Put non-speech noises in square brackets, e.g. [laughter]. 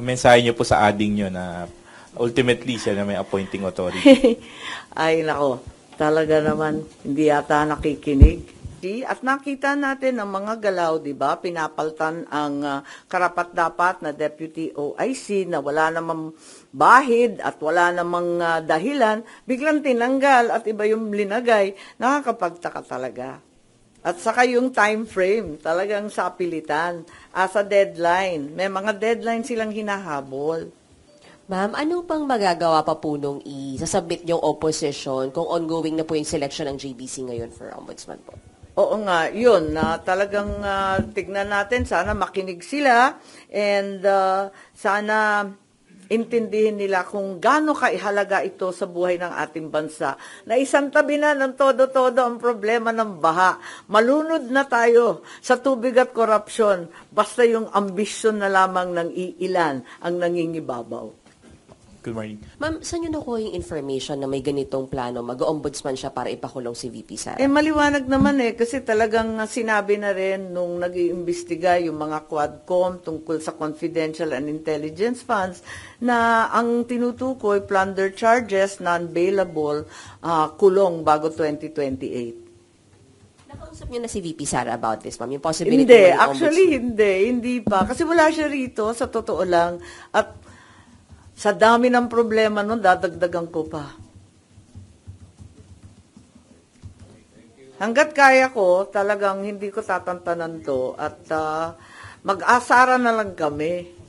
mensahe niyo po sa ading niyo na ultimately siya na may appointing authority. [laughs] Ay, nako. Talaga naman, hindi yata nakikinig. At nakita natin ang mga galaw, di ba? Pinapaltan ang ah, karapat-dapat na Deputy OIC na wala namang bahid at wala namang ah, dahilan. Biglang tinanggal at iba yung linagay. Nakakapagtaka talaga. At saka yung time frame, talagang sa pilitan. As a deadline. May mga deadline silang hinahabol. Ma'am, ano pang magagawa pa po nung isasubmit yung opposition kung ongoing na po yung selection ng JBC ngayon for ombudsman po? Oo nga, yun, na talagang ah, tignan natin, sana makinig sila and ah, sana intindihin nila kung gaano kaihalaga ito sa buhay ng ating bansa. Na isang tabi na ng todo-todo ang problema ng baha. Malunod na tayo sa tubig at korupsyon, basta yung ambisyon na lamang ng iilan ang nangingibabaw. Good morning. Ma'am, saan nyo nakuha yung information na may ganitong plano? Mag-ombudsman siya para ipakulong si VP Sara? Eh maliwanag naman eh kasi talagang sinabi na rin nung nag-iimbestiga yung mga Quadcom tungkol sa confidential and intelligence funds na ang tinutukoy plunder charges non-bailable ah, kulong bago 2028. Nakausap nyo na si VP Sara about this, ma'am? Yung possibility Hindi, actually hindi, hindi pa. Kasi wala siya rito, sa totoo lang. At sa dami ng problema nun, dadagdagan ko pa. Hanggat kaya ko, talagang hindi ko tatantanan to at ah, mag-asara na lang kami.